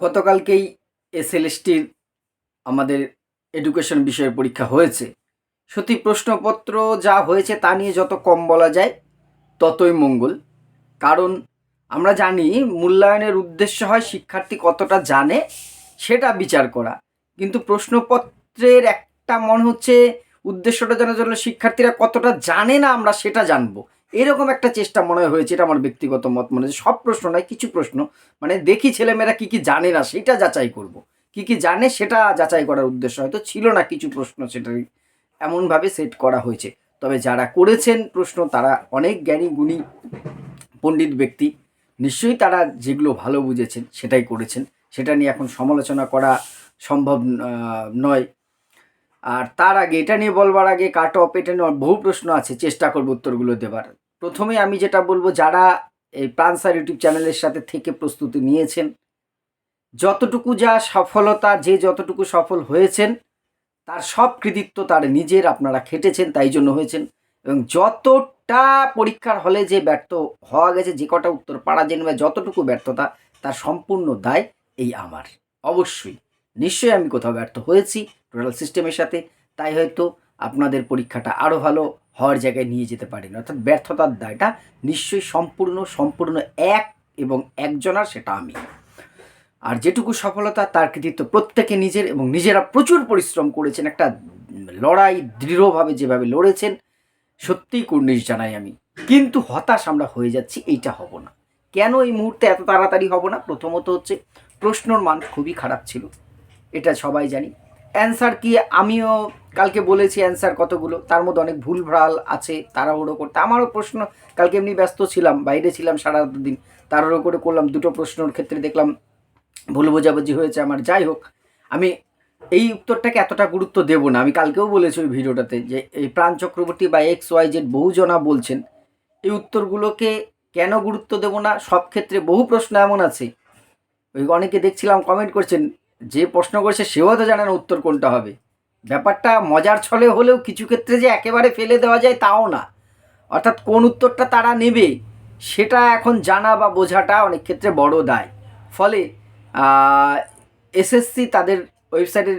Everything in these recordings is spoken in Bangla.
গতকালকেই এসএলএসটির আমাদের এডুকেশন বিষয়ের পরীক্ষা হয়েছে। সত্যি প্রশ্নপত্র যা হয়েছে তা নিয়ে যত কম বলা যায়, ততই মঙ্গল। কারণ আমরা জানি মূল্যায়নের উদ্দেশ্য হয় শিক্ষার্থী কতটা জানে সেটা বিচার করা। কিন্তু প্রশ্নপত্রের একটা মনে হচ্ছে উদ্দেশ্যটা জানার জন্য শিক্ষার্থীরা কতটা জানে না আমরা সেটা জানব। এরকম একটা চেষ্টা মনে হয় হয়েছে, এটা আমার ব্যক্তিগত মত মনে হচ্ছে সব প্রশ্ন নয়, কিছু প্রশ্ন। মানে দেখি ছেলেমেয়েরা কি কি জানে না, সেটা যাচাই করব। কি কি জানে সেটা যাচাই করার উদ্দেশ্য হয়তো ছিল না কিছু প্রশ্ন সেটাই এমনভাবে সেট করা হয়েছে। তবে যারা করেছেন প্রশ্ন, তারা অনেক জ্ঞানী, গুণী পণ্ডিত ব্যক্তি। নিশ্চয়ই তারা যেগুলো ভালো বুঝেছেন সেটাই করেছেন। সেটা নিয়ে এখন সমালোচনা করা সম্ভব নয়। আর তার আগে, এটা নিয়ে বলবার আগে, কাট অফ, এটা নিয়ে বহু প্রশ্ন আছে। চেষ্টা করব উত্তরগুলো দেবার। প্রথমে আমি যেটা বলব, যারা এই প্রাণসার ইউটিউব চ্যানেলের সাথে থেকে প্রস্তুতি নিয়েছেন, যতটুকু যা সফলতা, যে যতটুকু সফল হয়েছেন, তার সব কৃতিত্ব তার নিজের, আপনারা খেটেছেন, তাই জন্য হয়েছেন। এবং যতটা পরীক্ষার হলে যে ব্যর্থ হওয়া গেছে, যে কটা উত্তর পারা জেনে বা যতটুকু ব্যর্থতা, তার সম্পূর্ণ দায় এই আমার। অবশ্যই, নিশ্চয়ই আমি কোথাও ব্যর্থ হয়েছি, টোটাল সিস্টেমের সাথে, তাই হয়তো আপনাদের পরীক্ষাটা আরও ভালো হওয়ার জায়গায় নিয়ে যেতে পারেন। অর্থাৎ ব্যর্থতার দায়টা নিশ্চয়ই সম্পূর্ণ সম্পূর্ণ এক এবং একজনার, সেটা আমি। আর যেটুকু সফলতা, তার কৃতিত্ব প্রত্যেকে নিজের এবং নিজেরা প্রচুর পরিশ্রম করেছেন। একটা লড়াই দৃঢ়ভাবে যেভাবে লড়েছেন, সত্যিই কুর্নিশ জানাই আমি। কিন্তু হতাশ আমরা হয়ে যাচ্ছি, এইটা হব না। কেন এই মুহূর্তে এত তাড়াতাড়ি হব না? প্রথমত হচ্ছে, প্রশ্নর মান খুবই খারাপ ছিল। এটা সবাই জানি। অ্যান্সার কি? আমিও কালকে বলেছি অ্যান্সার কতগুলো। তার মধ্যে অনেক ভুলভ্রাল আছে, তাড়াহুড়ো করতে। আমারও প্রশ্ন, কালকে এমনি ব্যস্ত ছিলাম, বাইরে ছিলাম সারা দিন। তাড়াহুড়ো করে করলাম, দুটো প্রশ্নর ক্ষেত্রে দেখলাম ভুল বোঝাবুঝি হয়েছে আমার। যাই হোক, আমি এই উত্তরটাকে এতটা গুরুত্ব দেব না। আমি কালকেও বলেছি ওই ভিডিওটাতে যে এই প্রাণ চক্রবর্তী বা এক্স, ওয়াই, জেড বহুজনা বলছেন, এই উত্তরগুলোকে কেন গুরুত্ব দেব না? সব ক্ষেত্রে বহু প্রশ্ন এমন আছে। ওই অনেকে দেখছিলাম, কমেন্ট করছেন যে প্রশ্ন করছে সেও তো জানে না উত্তর কোনটা হবে। ব্যাপারটা মজার ছলে হলেও কিছু ক্ষেত্রে যে একেবারে ফেলে দেওয়া যায় তাও না। অর্থাৎ কোন উত্তরটা তারা নেবে, সেটা এখন জানা বা বোঝাটা অনেক ক্ষেত্রে বড় দায়। ফলে এসএসসি তাদের ওয়েবসাইটের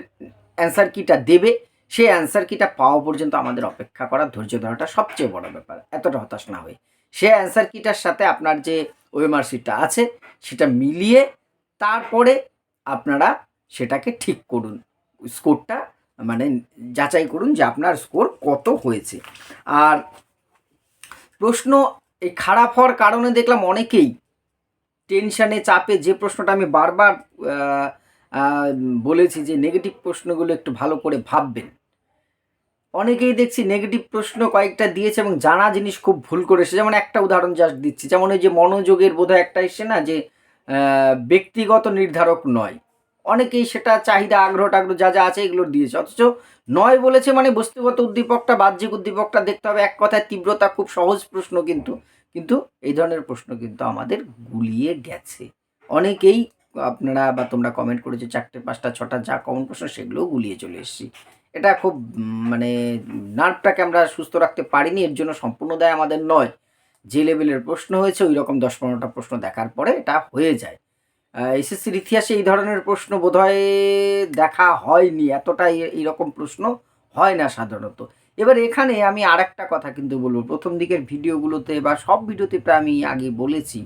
অ্যান্সার কিটা দেবে, সেই অ্যান্সার কিটা পাওয়া পর্যন্ত আমাদের অপেক্ষা করা ধৈর্য ধরাটা সবচেয়ে বড় ব্যাপার, এতটা হতাশ না হয়ে। সে অ্যান্সার কিটার সাথে আপনার যে ওএমআর সিটটা আছে, সেটা মিলিয়ে তারপরে আপনারা সেটাকে ঠিক করুন। স্কোরটা মানে যাচাই করুন যে আপনার স্কোর কত হয়েছে। আর প্রশ্ন এই খারাপ হওয়ার কারণে দেখলাম অনেকেই টেনশানে, চাপে যে প্রশ্নটা আমি বারবার বলেছি যে নেগেটিভ প্রশ্নগুলো একটু ভালো করে ভাববেন। অনেকেই দেখছি নেগেটিভ প্রশ্ন কয়েকটা দিয়েছে এবং জানা জিনিস খুব ভুল করেছে যেমন একটা উদাহরণ জাস্ট দিচ্ছি। যেমন ওই যে মনোযোগের বোধহয় একটা এসছে না যে ব্যক্তিগত নির্ধারক নয়। অনেকেই সেটা চাহিদা আগ্রহ টাগ্রহ যা যা আছে এগুলো দিয়েছে। অথচ নয় বলেছে মানে বস্তুগত উদ্দীপকটা, বাহ্যিক উদ্দীপকটা দেখতে হবে। এক কথায় তীব্রতা খুব সহজ প্রশ্ন কিন্তু। কিন্তু এই ধরনের প্রশ্ন কিন্তু আমাদের গুলিয়ে গেছে। অনেকেই আপনারা বা তোমরা কমেন্ট করেছ চারটে, পাঁচটা, ছটা যা কমন প্রশ্ন সেগুলোও গুলিয়ে চলে এসেছি। এটা খুব মানে নার্ভটাকে আমরা সুস্থ রাখতে পারিনি, এর জন্য সম্পূর্ণ দায় আমাদের নয়। যে লেভেলের প্রশ্ন হয়েছে, ওই রকম দশ পনেরোটা প্রশ্ন দেখার পরে এটা হয়ে যায়। এসএসসির ইতিহাসে এই ধরনের প্রশ্ন বোধহয় দেখা হয়নি এতটা এইরকম প্রশ্ন হয় না সাধারণত। এবার এখানে আমি আর একটা কথা কিন্তু বলব। প্রথম দিকের ভিডিওগুলোতে বা সব ভিডিওতে প্রায় আমি আগে বলেছি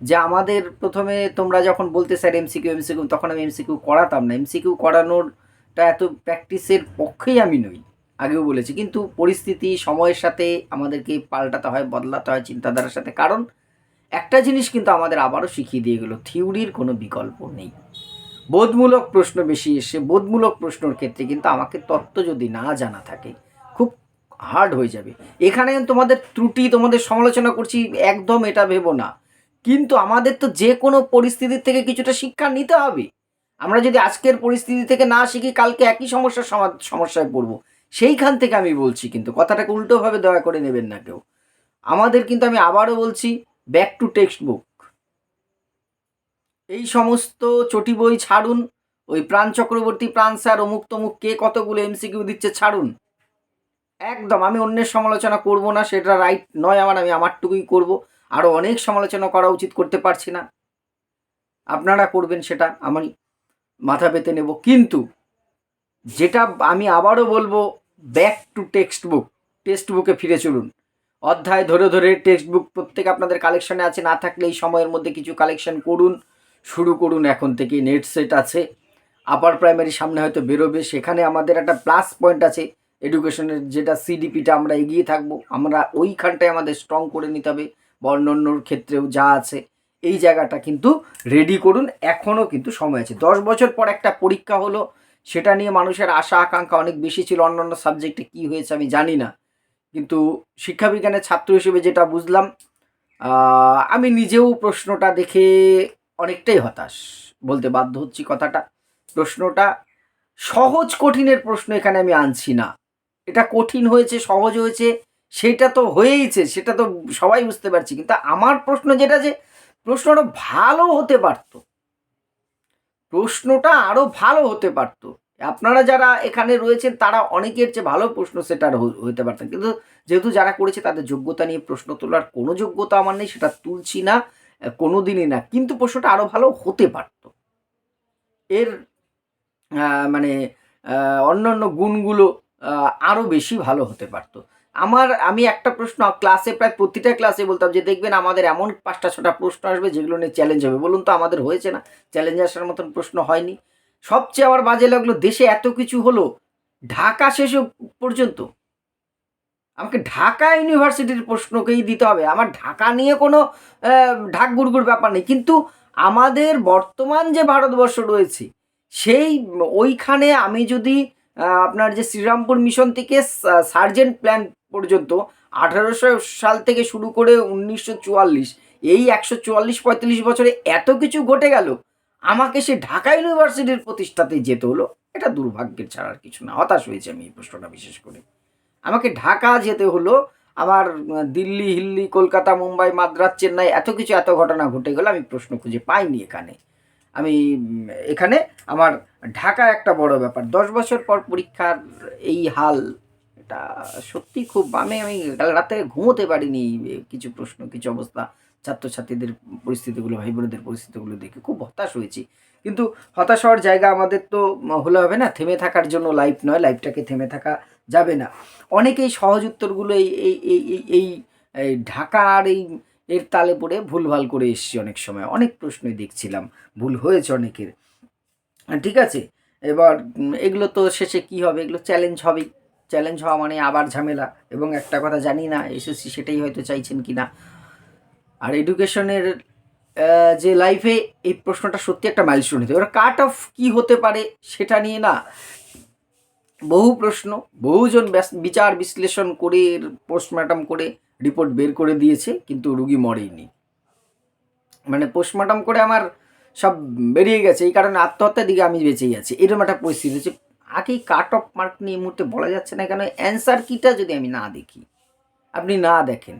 যে আমাদের প্রথমে তোমরা যখন বলতে স্যার এমসিকিউ এমসিকিউ, তখন আমি এমসিকিউ করাতাম না। এমসিকিউ করানোরটা এত প্র্যাকটিসের পক্ষেই আমি নই, আগেও বলেছি। কিন্তু পরিস্থিতি, সময়ের সাথে আমাদেরকে পাল্টাতে হয়, বদলাতে হয় চিন্তাধারার সাথে। কারণ একটা জিনিস কিন্তু আমাদের আবারও শিখিয়ে দিয়ে গেলো, থিওরির কোনো বিকল্প নেই। বোধমূলক প্রশ্ন বেশি এসে বোধমূলক প্রশ্নর ক্ষেত্রে কিন্তু আমাকে তত্ত্ব যদি না জানা থাকে, খুব হার্ড হয়ে যাবে। এখানে তোমাদের ত্রুটি, তোমাদের সমালোচনা করছি, একদম এটা ভেবো না। কিন্তু আমাদের তো যে কোনো পরিস্থিতির থেকে কিছুটা শিক্ষা নিতে হবে। আমরা যদি আজকের পরিস্থিতি থেকে না শিখি, কালকে একই সমস্যার সমস্যায় পড়ব। সেইখান থেকে আমি বলছি কিন্তু, কথাটাকে উল্টোভাবে দয়া করে নেবেন না কেউ। আমাদের কিন্তু আমি আবারও বলছি ব্যাক টু টেক্সট বুক এই সমস্ত চটি বই ছাড়ুন, ওই প্রাণ চক্রবর্তী, প্রাণ স্যার, অমুক তমুক, কে কতগুলো এমসিকিউ দিচ্ছে ছাড়ুন। একদম, আমি অন্যের সমালোচনা করব না, সেটা রাইট নয় আমার, আমি আমারটুকুই করব। আরও অনেক সমালোচনা করা উচিত করতে পারছি না। আপনারা করবেন সেটা, আমি মাথা পেতে নেব। কিন্তু যেটা আমি আবারও বলব, back to textbook text বুকে ফিরে চলুন। অধ্যায় ধরে ধরে টেক্সট বুক প্রত্যেক আপনাদের কালেকশনে আছে, না থাকলে এই সময়ের মধ্যে কিছু কালেকশন করুন। শুরু করুন এখন থেকে নেট সেট আছে। আপার প্রাইমারি সামনে হয়তো বেরোবে। সেখানে আমাদের একটা প্লাস পয়েন্ট আছে এডুকেশনের যেটা সিডিপিটা আমরা এগিয়ে থাকব। আমরা ওইখানটায় আমাদের স্ট্রং করে নিতে হবে, বা অন্যান্যর ক্ষেত্রেও যা আছে। এই জায়গাটা কিন্তু রেডি করুন, এখনও কিন্তু সময় আছে। দশ বছর পর একটা পরীক্ষা হলো, সেটা নিয়ে মানুষের আশা, আকাঙ্ক্ষা অনেক বেশি ছিল। অন্যান্য সাবজেক্টে কী হয়েছে আমি জানি না। কিন্তু শিক্ষাবিজ্ঞানের ছাত্র হিসেবে যেটা বুঝলাম আমি নিজেও প্রশ্নটা দেখে অনেকটাই হতাশ বলতে বাধ্য হচ্ছি কথাটা। প্রশ্নটা সহজ কঠিনের প্রশ্ন এখানে আমি আনছি না। এটা কঠিন হয়েছে, সহজ হয়েছে, সেটা তো হয়েইছে, সেটা তো সবাই বুঝতে পারছি। কিন্তু আমার প্রশ্ন যেটা যে, প্রশ্নটা ভালো হতে পারতো। প্রশ্নটা আরও ভালো হতে পারতো। আপনারা যারা এখানে রয়েছেন, তারা অনেকের চেয়ে ভালো প্রশ্ন সেটার হ- হতে পারতেন। কিন্তু যেহেতু যারা করেছে, তাদের যোগ্যতা নিয়ে প্রশ্ন তোলার কোনো যোগ্যতা আমার নেই, সেটা তুলছি না কোনো দিনই না। কিন্তু প্রশ্নটা আরও ভালো হতে পারতো। এর মানে অন্যান্য গুণগুলো আরও বেশি ভালো হতে পারতো। আমার, আমি একটা প্রশ্ন, ক্লাসে প্রায় প্রতিটা ক্লাসে বলতাম যে, দেখবেন আমাদের এমন পাঁচটা, ছটা প্রশ্ন আসবে, যেগুলো নিয়ে চ্যালেঞ্জ হবে। বলুন তো, আমাদের হয়েছে না? চ্যালেঞ্জ আসার মতন প্রশ্ন হয়নি। সবচেয়ে আমার বাজে লাগল দেশে এত কিছু হলো, ঢাকা শেষ পর্যন্ত। আমাকে ঢাকা ইউনিভার্সিটির প্রশ্নকেই দিতে হবে। আমার ঢাকা নিয়ে কোনো ঢাক গুড়গুড় ব্যাপার নেই। কিন্তু আমাদের বর্তমান যে ভারতবর্ষ রয়েছে, সেই ওইখানে আমি যদি আপনার যে শ্রীরামপুর মিশন থেকে সার্জেন্ট প্ল্যান পর্যন্ত আঠারোশো সাল থেকে শুরু করে উনিশশো চুয়াল্লিশ, এই একশো চুয়াল্লিশ পঁয়তাল্লিশ বছরে এত কিছু ঘটে গেল আমাকে সে ঢাকা ইউনিভার্সিটির প্রতিষ্ঠাতে যেতে হলো। এটা দুর্ভাগ্যের ছাড়া আর কিছু না, হতাশ হয়েছে আমি এই প্রশ্নটা বিশেষ করে। আমাকে ঢাকা যেতে হলো, আমার দিল্লি, হিল্লি, কলকাতা, মুম্বাই মাদ্রাজ চেন্নাই এত কিছু, এত ঘটনা ঘটে গেল, আমি প্রশ্ন খুঁজে পাইনি এখানে। আমি এখানে আমার ঢাকা একটা বড় ব্যাপার। দশ বছর পর পরীক্ষার এই হাল, এটা সত্যি খুব আমি আমি রাতে ঘুমোতে পারিনি কিছু প্রশ্ন, কিছু অবস্থা। ছাত্রছাত্রীদের পরিস্থিতিগুলো ভাই বোনদের পরিস্থিতিগুলো দেখে খুব হতাশ হয়েছি। কিন্তু হতাশ হওয়ার জায়গা আমাদের তো হলে হবে না, থেমে থাকার জন্য লাইফ নয় লাইফটাকে থেমে থাকা যাবে না। অনেকেই সহজ উত্তরগুলো এই এই এই, এই- ঢাকার এই এর তালে পড়ে ভুলভাল করে এসছি অনেক সময়। অনেক প্রশ্নই দেখছিলাম, ভুল হয়েছে অনেকের। ঠিক আছে? এবার এগুলো তো শেষে কি হবে? এগুলো চ্যালেঞ্জ হবেই। চ্যালেঞ্জ হওয়া মানে আবার ঝামেলা। এবং একটা কথা জানি না, এসএসসি সেটাই হয়তো চাইছেন কি না আর এডুকেশনের যে লাইফে এই প্রশ্নটা সত্যি একটা মাইলস্টোন হতে এবার কাট অফ কি হতে পারে সেটা নিয়ে না বহু প্রশ্ন, বহুজন বিচার বিশ্লেষণ করে পোস্টমর্টম করে রিপোর্ট বের করে দিয়েছে, কিন্তু রুগী মরেইনি মানে পোস্টমর্টম করে আমার সব বেরিয়ে গেছে, এই কারণে আত্মহত্যার দিকে আমি বেঁচেই আছি। এরকম একটা পরিস্থিতি হচ্ছে। আগেই কাট অফ মার্ক নিয়ে এই মুহূর্তে বলা যাচ্ছে না কেন? অ্যান্সার কিটা যদি আমি না দেখি, আপনি না দেখেন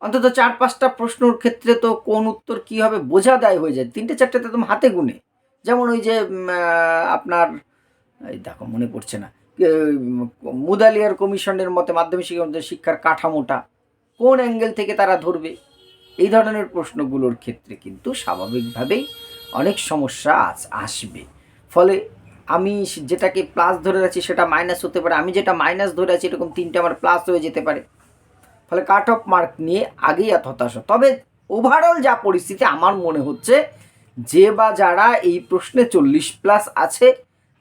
অন্তত চার পাঁচটা প্রশ্নর ক্ষেত্রে তো কোন উত্তর কি হবে বোঝা দায় হয়ে যায়। তিনটে চারটে তো হাতে গুনে। যেমন ওই যে আপনার, এই দেখো মনে পড়ছে না। মুদালিয়ার কমিশনের মতে মাধ্যমিক শিক্ষা শিক্ষার কাঠামোটা কোন অ্যাঙ্গেল থেকে তারা ধরবে? এই ধরনের প্রশ্নগুলোর ক্ষেত্রে কিন্তু স্বাভাবিকভাবেই অনেক সমস্যা আস- আসবে। ফলে আমি যেটাকে প্লাস ধরে আছি সেটা মাইনাস হতে পারে। আমি যেটা মাইনাস ধরে আছি এরকম তিনটে আমার প্লাস হয়ে যেতে পারে। ফলে কাট অফ মার্ক নিয়ে আগেই এত হতাশা তবে ওভারঅল যা পরিস্থিতি, আমার মনে হচ্ছে যে বা যারা এই প্রশ্নে চল্লিশ প্লাস আছে,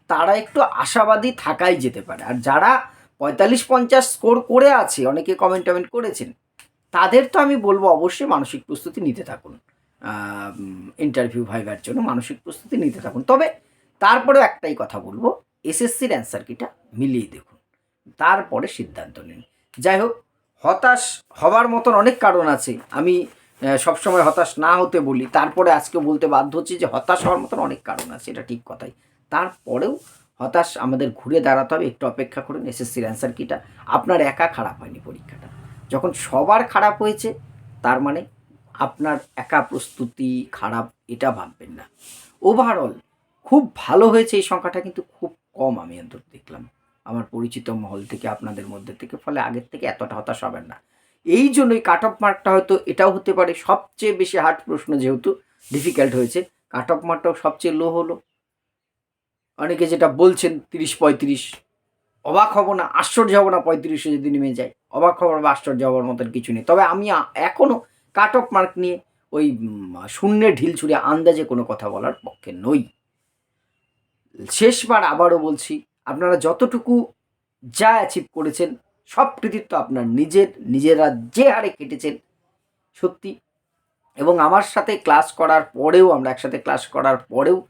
তারা একটু আশাবাদী থাকাই যেতে পারে। আর যারা পঁয়তাল্লিশ পঞ্চাশ স্কোর করে আছে, অনেকে কমেন্ট টমেন্ট করেছেন, তাদের তো আমি বলব অবশ্যই মানসিক প্রস্তুতি নিতে থাকুন। ইন্টারভিউ ভাইবার জন্য মানসিক প্রস্তুতি নিতে থাকুন। তবে তারপরেও একটাই কথা বলব এসএসসির অ্যান্সার কিটা মিলিয়ে দেখুন। তারপরে সিদ্ধান্ত নিন। যাই হোক হতাশ হবার মতন অনেক কারণ আছে। আমি সবসময় হতাশ না হতে বলি। তারপরে আজকে বলতে বাধ্য হচ্ছি যে হতাশ হওয়ার মতন অনেক কারণ আছে, এটা ঠিক কথাই। তারপরেও হতাশ আমাদের ঘুরে দাঁড়াতে হবে, একটু অপেক্ষা করুন, এসএসসির অ্যান্সার কিটা আপনার একা খারাপ হয়নি পরীক্ষাটা। যখন সবার খারাপ হয়েছে, তার মানে আপনার একা প্রস্তুতি খারাপ, এটা ভাববেন না। ওভারঅল খুব ভালো হয়েছে এই সংখ্যাটা, কিন্তু খুব কম আমি অন্তত দেখলাম। আমার পরিচিত মহল থেকে আপনাদের মধ্যে থেকে ফলে আগের থেকে এতটা হতাশ হবেন না। এই জন্যই কাট অফ মার্কটা হয়তো এটাও হতে পারে সবচেয়ে বেশি হার্ড প্রশ্ন যেহেতু ডিফিকাল্ট হয়েছে। কাট অফ মার্কটাও সবচেয়ে লো হলো। অনেকে যেটা বলছেন তিরিশ পঁয়ত্রিশ অবাক হব না আশ্চর্য হব না পঁয়ত্রিশে যদি নেমে যায়। অবাক হবার বা আশ্চর্য হবার মতন কিছু নেই। তবে আমি এখনও কাট অফ মার্ক নিয়ে ওই উম, শূন্যে ঢিল ছুঁড়ে আন্দাজে কোনো কথা বলার পক্ষে নই। শেষবার আবারও বলছি আপনারা যতটুকু যা অ্যাচিভ করেছেন, সব কৃতিত্ব আপনার নিজের, নিজেরা যে হারে কেটেছেন, সত্যি। এবং আমার সাথে ক্লাস করার পরেও, আমরা একসাথে ক্লাস করার পরেও,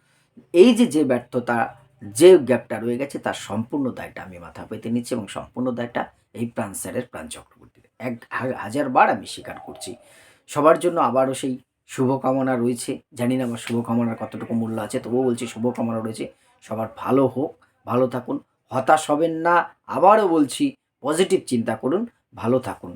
এই যে যে ব্যর্থতা, যে গ্যাপটা রয়ে গেছে, তার সম্পূর্ণ দায়টা আমি মাথা পেতে নিচ্ছি এবং সম্পূর্ণ দায়টা এই প্রাণ স্যারের, প্রাণ চক্রবর্তীর এক হা- হাজারবার আমি স্বীকার করছি। সবার জন্য আবারও সেই শুভকামনা রয়েছে। জানি না আমার শুভকামনার কতটুকু মূল্য আছে, তবুও বলছি শুভকামনা রয়েছে। সবার ভালো হোক। ভালো থাকুন। হতাশ হবেন না। আবারও বলছি পজিটিভ চিন্তা করুন ভালো থাকুন।